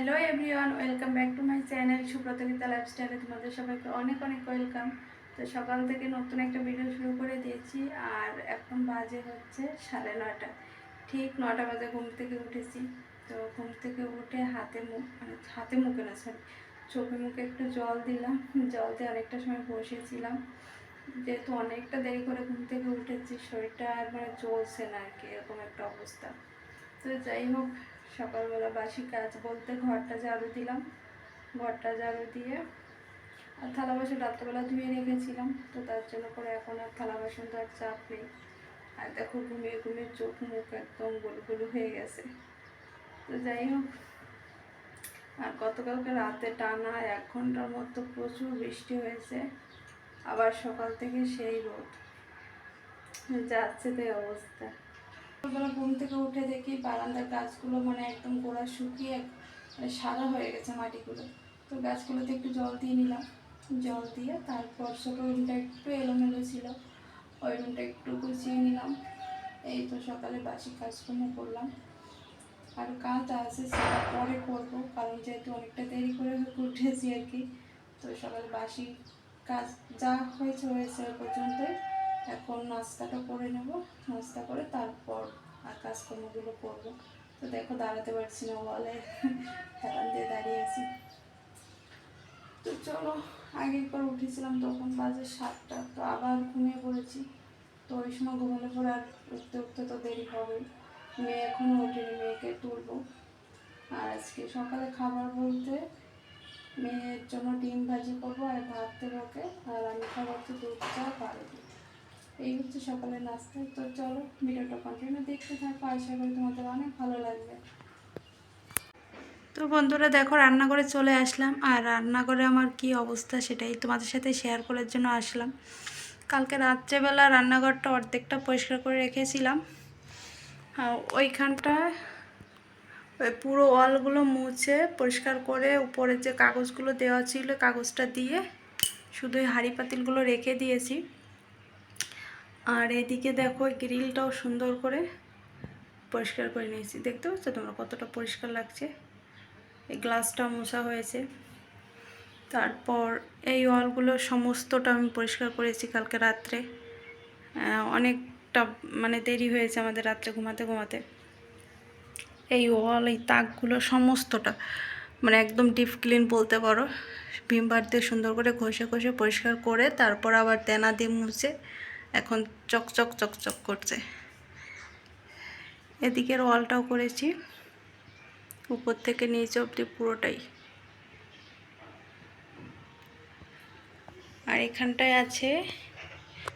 Hello everyone welcome back to my channel সুব্রতগীতা লাইফস্টাইলে তোমাদের সবাইকে অনেক অনেক ওয়েলকাম তো সকাল থেকে নতুন একটা ভিডিও শুরু করে দিয়েছি, আর এখন বাজে হচ্ছে সাড়ে নটা ঠিক নটা বাজে ঘুম থেকে উঠেছি। তো ঘুম থেকে উঠে হাতে মুখ মানে হাতে মুখে না সরি চোখে মুখে একটু জল দিলাম। জল দিয়ে অনেকটা সময় বসেছিলাম। যেহেতু অনেকটা দেরি করে ঘুম থেকে উঠেছি, শরীরটা আর মানে চলছে না আর কি, এরকম একটা অবস্থা। তো যাই হোক সকালবেলা বাসি কাজ বলতে ঘরটা ঝাড়ু দিলাম, ঘরটা ঝাড়ু দিয়ে আর থালা বাসন রাত্রেবেলা ধুয়ে রেখেছিলাম, তো তার জন্য করে এখন আর থালা বাসন তো আর চাপ নেই। আর দেখো ঘুমিয়ে ঘুমিয়ে চোখ মুখ একদম গুলগুলো হয়ে গেছে। তো যাই হোক, আর গতকালকে রাতে টানা এক ঘণ্টার মতো প্রচুর বৃষ্টি হয়েছে, আবার সকাল থেকে সেই রোদ। যাচ্ছে তো অবস্থা। সকালবেলা ঘুম থেকে উঠে দেখি বারান্দার গাছগুলো মানে একদম গোড়া শুকিয়ে মানে সাদা হয়ে গেছে মাটিগুলো। তো গাছগুলোতে একটু জল দিয়ে নিলাম। জল দিয়ে তারপর ছোটো রুমটা একটু এলোমেলো ছিল। ওই রুমটা একটু গুছিয়ে নিলাম। এই তো সকালে বাসি কাজকর্ম করলাম। আর কাজ আছে, সেটা পরে করব। কারণ যেহেতু অনেকটা দেরি করে উঠেছি আর কি, তো সকালে বাসি কাজ যা হয়েছে হয়েছে পর্যন্তই। এখন নাস্তাটা করে নেব। নাস্তা করে তারপর আর কাজকর্মগুলো করব। তো দেখো দাঁড়াতে পারছি না বলে হেলান দিয়ে দাঁড়িয়ে আছি। তো চলো আগে একবার উঠেছিলাম তখন বাজে সাতটা। তো আবার ঘুমিয়ে পড়েছি। তো ওই সময় ঘুমালে পরে আর উঠতে উঠতে তো দেরি হবে। মেয়ে এখনও ওঠেনি, মেয়েকে তুলবো। আর আজকে সকালে খাবার বলতে মেয়ের জন্য ডিম ভাজি করব আর ভাত দেবো আর আমি খাব হচ্ছে দুধ চা পাউরুটি। এই হচ্ছে সকালের নাস্তা। তো চলো, ভিডিওটা কন্টিনিউ দেখতে থাকো। আশা করি তোমাদের অনেক ভালো লাগবে। তো বন্ধুরা, দেখো, রান্নাঘরে চলে আসলাম। আর রান্নাঘরে আমার কি অবস্থা সেটাই তোমাদের সাথে শেয়ার করার জন্য আসলাম। কালকে রাত্রেবেলা রান্নাঘরটা অর্ধেকটা পরিষ্কার করে রেখেছিলাম। আর ওইখানটায় ওই পুরো ওয়ালগুলো মুছে পরিষ্কার করে উপরে যে কাগজগুলো দেওয়া ছিল, কাগজটা দিয়ে শুধু হাঁড়ি পাতিলগুলো রেখে দিয়েছি। আর এদিকে দেখো, গ্রিলটাও সুন্দর করে পরিষ্কার করে নিয়েছি। দেখতে পাচ্ছ তোমরা কতটা পরিষ্কার লাগছে? এই গ্লাসটা মোছা হয়েছে। তারপর এই ওয়ালগুলো সমস্তটা আমি পরিষ্কার করেছি কালকে রাত্রে। অনেকটা মানে দেরি হয়েছে আমাদের রাত্রে ঘুমাতে ঘুমাতে। এই ওয়াল, এই তাকগুলো সমস্তটা মানে একদম ডিপ ক্লিন বলতে পারো। ভিমবার দিয়ে সুন্দর করে ঘষে ঘষে পরিষ্কার করে তারপর আবার তেনা দিয়ে মুছে এখন চকচক চকচক করছে। এদিকের ওয়ালটাও করেছি। উপর থেকে নিচে অবধি পুরোটাই। আর এখানটায় আছে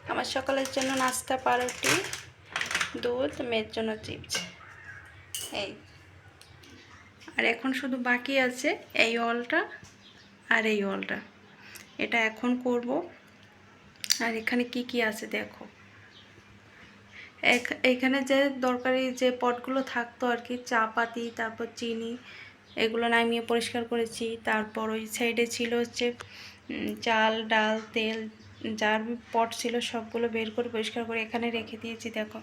আমার সকালের জন্য নাস্তা, পাউরুটি, দুধ, মেয়ের জন্য চিপস। এই। আর এখন শুধু বাকি আছে এই অলটা আর এই অলটা এটা এখন করব। আর এখানে কি কি আছে দেখো। এখ- এখানে যে দরকারি যে পটগুলো থাকতো আর কি চা পাতি তারপর চিনি, এগুলো নামিয়ে পরিষ্কার করেছি। তারপর ওই সাইডে ছিল হচ্ছে চাল, ডাল, তেল, যার পট ছিল সবগুলো বের করে পরিষ্কার করে এখানে রেখে দিয়েছি দেখো।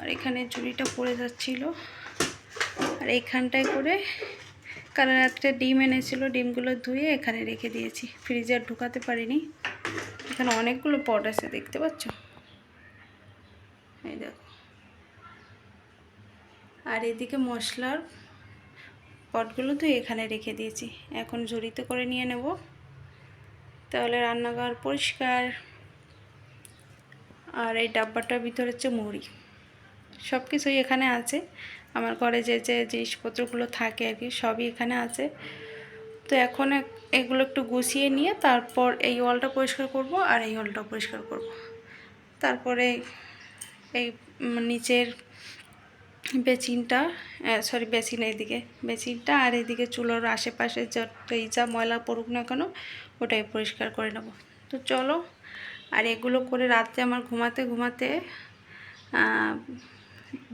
আর এখানে ঝুড়িটা পড়ে যাচ্ছিল। আর এইখানটায় করে কারণ রাত্রে ডিম এনেছিল, ডিমগুলো ধুয়ে এখানে রেখে দিয়েছি। ফ্রিজে আর ঢুকাতে পারিনি। এখানে অনেকগুলো পট আছে, দেখতে পাচ্ছ? এই দেখো। আর এদিকে মশলার পটগুলো তো এখানে রেখে দিয়েছি। এখন ঝুড়িতে করে নিয়ে নেব। তাহলে রান্নাঘর পরিষ্কার। আর এই ডাব্বাটার ভিতরে হচ্ছে মুড়ি। সব কিছুই এখানে আছে। আমার ঘরে যে যে জিনিসপত্রগুলো থাকে আর কি, সবই এখানে আছে। তো এখন এক- এগুলো একটু গুছিয়ে নিয়ে তারপর এই ওয়ালটা পরিষ্কার করব আর এই ওয়ালটা পরিষ্কার করব। তারপরে এই নিচের বেচিনটা সরি বেসিন এইদিকে, বেচিনটা আর এইদিকে চুলোর আশেপাশে যতই যা ময়লা পড়ুক না কেন, ওটাই পরিষ্কার করে নেব। তো চলো, আর এগুলো করে রাত্রে আমার ঘুমাতে ঘুমাতে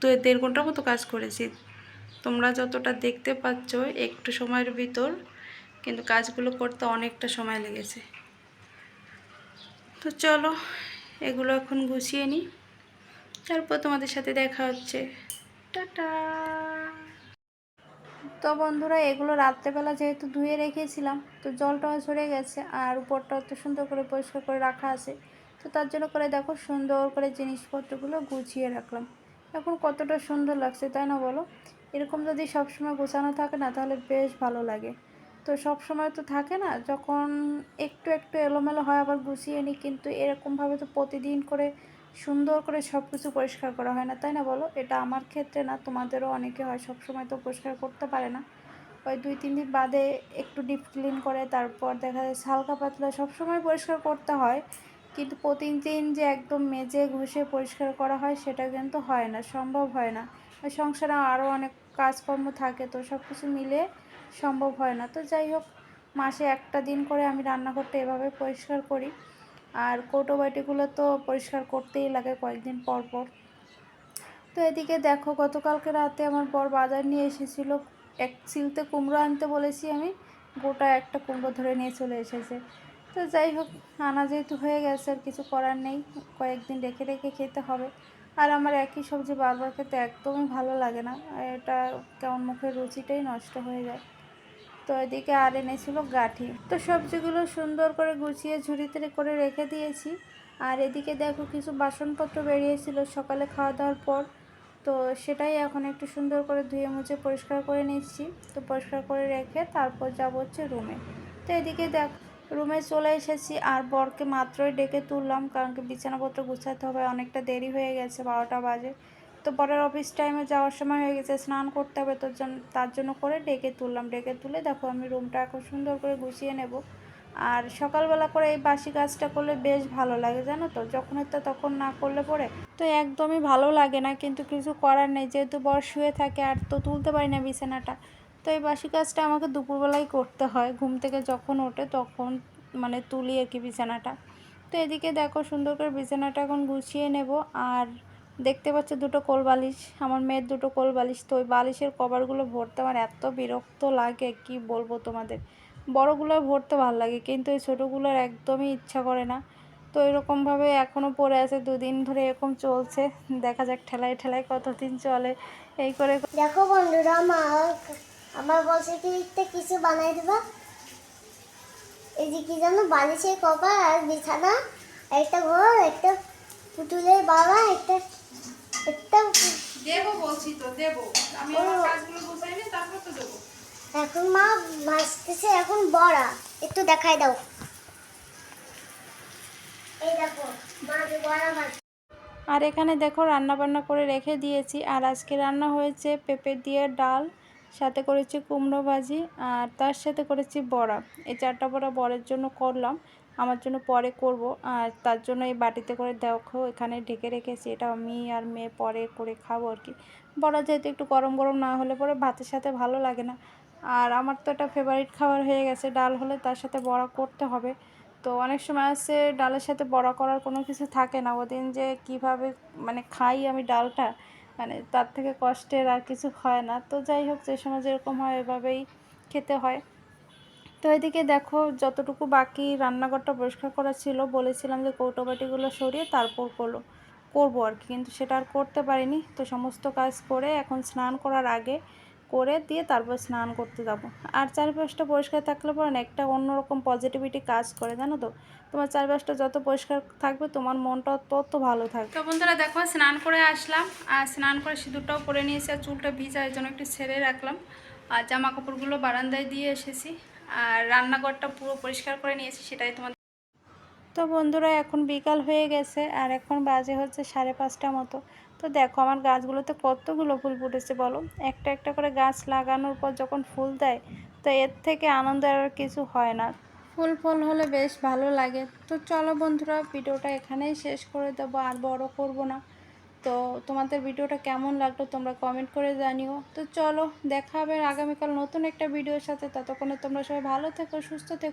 দু দেড় ঘণ্টার মতো কাজ করেছি। তোমরা যতটা দেখতে পাচ্ছ, একটু সময়ের ভিতর কিন্তু কাজগুলো করতে অনেকটা সময় লেগেছে। তো চলো, এগুলো এখন গুছিয়ে নিই। তারপর তোমাদের সাথে দেখা হচ্ছে। টাটা! তো বন্ধুরা, এগুলো রাত্রেবেলা যেহেতু ধুয়ে রেখেছিলাম, তো জলটাও ঝরে গেছে আর উপরটা তো সুন্দর করে পরিষ্কার করে রাখা আছে। তো তার জন্য করে দেখো, সুন্দর করে জিনিসপত্রগুলো গুছিয়ে রাখলাম। এখন কতটা সুন্দর লাগছে, তাই না বলো? এরকম যদি সবসময় গোছানো থাকে না, তাহলে বেশ ভালো লাগে। তো সব সময় তো থাকে না, যখন একটু একটু এলোমেলো হয় আবার গুছিয়ে নিই, কিন্তু এরকমভাবে তো প্রতিদিন করে সুন্দর করে সব কিছু পরিষ্কার করা হয় না, তাই না বলো? এটা আমার ক্ষেত্রে না, তোমাদেরও অনেকে হয় সব সময় তো পরিষ্কার করতে পারে না। ওই দুই, তিন দিন বাদে একটু ডিপ ক্লিন করে, তারপর দেখা যায় হালকা পাতলা সবসময় পরিষ্কার করতে হয়, কিন্তু প্রতিদিন যে একদম মেজে ঘষে পরিষ্কার করা হয়, সেটা কিন্তু হয় না, সম্ভব হয় না। সংসারে আরও অনেক কাজকর্ম থাকে, তো সব কিছু মিলে সম্ভব হয় না। তো যাই হোক, মাসে একটা দিন করে আমি রান্নাঘরটা এভাবে পরিষ্কার করি। আর কৌটো বাটিগুলো তো পরিষ্কার করতেই লাগে কয়েকদিন পর পর। তো এদিকে দেখো, গতকালকে রাতে আমার বর বাজার নিয়ে এসেছিল। এক সিলতে কুমড়ো আনতে বলেছি আমি, গোটা একটা কুমড়ো ধরে নিয়ে চলে এসেছে। তো যাই হোক, আনা যেহেতু হয়ে গেছে, আর কিছু করার নেই, কয়েকদিন রেখে রেখে খেতে হবে। আর আমার একই সবজি বারবার খেতে একদমই ভালো লাগে না। এটা কেমন মুখের রুচিটাই নষ্ট হয়ে যায়। তো এদিকে আর এনেছিল গাঠি। তো সবজিগুলো সুন্দর করে গুছিয়ে ঝুড়িতে করে রেখে দিয়েছি। আর এদিকে দেখো কিছু বাসনপত্র বেরিয়েছিল সকালে খাওয়া দাওয়ার পর। তো সেটাই এখন একটু সুন্দর করে ধুয়ে মুছে পরিষ্কার করে নিচ্ছি। তো পরিষ্কার করে রেখে তারপর যাব হচ্ছে রুমে। তো এদিকে দেখ, রুমে চলে এসেছি আর বরকে মাত্রই ডেকে তুললাম। কারণ কি বিছানাপত্র গুছাতে হবে, অনেকটা দেরি হয়ে গেছে, বারোটা বাজে। তো পরের অফিস টাইমে যাওয়ার সময় হয়ে গেছে, স্নান করতে হবে তোর জন্য, তার জন্য করে ডেকে তুললাম, ডেকে তুলে দেখো আমি রুমটা এখন সুন্দর করে গুছিয়ে নেব। আর সকালবেলা করে এই বাসি কাজটা করলে বেশ ভালো লাগে জানো তো, যখন তো তখন না করলে পরে তো একদমই ভালো লাগে না, কিন্তু কিছু করার নেই, যেহেতু বর শুয়ে থাকে আর তো তুলতে পারি না বিছানাটা, তো এই বাসি কাজটা আমাকে দুপুরবেলায় করতে হয়, ঘুম থেকে যখন ওঠে তখন মানে তুলি আর কি বিছানাটা। তো এদিকে দেখো সুন্দর করে বিছানাটা এখন গুছিয়ে নেব, আর দেখতে পাচ্ছ দুটো কোল বালিশ আমার মেয়ের দুটো কোল বালিশ তো ওই বালিশের কভারগুলো ভরতে আমার এত বিরক্ত লাগে, কি বলব তোমাদের? বড়গুলো ভরতে ভালো লাগে, কিন্তু এই ছোটোগুলোর একদমই ইচ্ছা করে না। তো এরকমভাবে এখনও পড়ে আছে দুদিন ধরে, এরকম চলছে, দেখা যাক ঠেলায় ঠেলায় কতদিন চলে, এই করে দেখো বন্ধুরা, মা আমার বসে কি কিছু বানাই দেবা? এই যে কি জানো, বালিশের কভার আর বিছানা, একটা ঘর, একটা পুতুলের বাবা, একটা দেবো বলছি তো দেবো। আমি আমার কাজগুলো গুছাই নি তারপর তো দেবো। এখন মা ভাসতেছে এখন বড়া। একটু দেখাই দাও। এই দেখো মা বড়া ভাজ আর এখানে দেখো রান্না বান্না করে রেখে দিয়েছি। আর আজকে রান্না হয়েছে পেঁপে দিয়ে ডাল। সাথে করেছি কুমড়ো ভাজি আর তার সাথে করেছি বড়া। এই চারটা বড়া বরের জন্য করলাম, আমার জন্য পরে করব। আর তার জন্য এই বাটিতে করে দেখো, এখানে ঢেকে রেখেছি, এটা আমি আর মেয়ে পরে করে খাব আর কি। বড়া যেহেতু একটু গরম গরম না হলে পরে ভাতের সাথে ভালো লাগে না। আর আমার তো এটা ফেভারিট খাবার হয়ে গেছে, ডাল হলে তার সাথে বড়া করতে হবে। তো অনেক সময় আছে ডালের সাথে বড়া করার কোনো কিছু থাকে না, ওদিন যে কীভাবে মানে খাই আমি ডালটা মানে তার থেকে কষ্টের আর কিছু হয় না। তো যাই হোক, যে সময় যেরকম হয় এভাবেই খেতে হয়। তো এদিকে দেখো, যতটুকু বাকি রান্নাঘরটা পরিষ্কার করা ছিল, বলেছিলাম যে কৌটোবাটিগুলো সরিয়ে তারপর করল, করব আর কি। কিন্তু সেটা আর করতে পারিনি। তো সমস্ত কাজ করে এখন স্নান করার আগে করে দিয়ে তারপর স্নান করতে যাব। আর চারপাশটা পরিষ্কার থাকলে পরে না একটা অন্যরকম পজিটিভিটি কাজ করে জানো তো? তোমার চারপাশটা যত পরিষ্কার থাকবে তোমার মনটা তত ভালো থাকবে। তো বন্ধুরা দেখো স্নান করে আসলাম। আর স্নান করে সিঁদুরটাও পরে নিয়েছি আর চুলটা ভিজা এই জন্য একটু ছেড়ে রাখলাম। আর জামা কাপড়গুলো বারান্দায় দিয়ে এসেছি। আর রান্নাঘরটা পুরো পরিষ্কার করে নিয়েছি সেটাই তোমার তো বন্ধুরা এখন বিকাল হয়ে গেছে। আর এখন বাজে হচ্ছে সাড়ে পাঁচটা মতো। তো দেখো আমার গাছগুলোতে কতগুলো ফুল ফুটেছে বলো? একটা একটা করে গাছ লাগানোর পর যখন ফুল দেয়, তো এর থেকে আনন্দ আর কিছু হয় না। ফুল ফল হলে বেশ ভালো লাগে। তো চলো বন্ধুরা, ভিডিওটা এখানেই শেষ করে দেবো, আর বড় করব না। তো তোমাদের ভিডিওটা কেমন লাগল তোমরা কমেন্ট করে জানিও। তো চলো, দেখা হবে আগামীকাল নতুন একটা ভিডিওর সাথে। ততক্ষণে তোমরা সবাই ভালো থেকো, সুস্থ থেকো।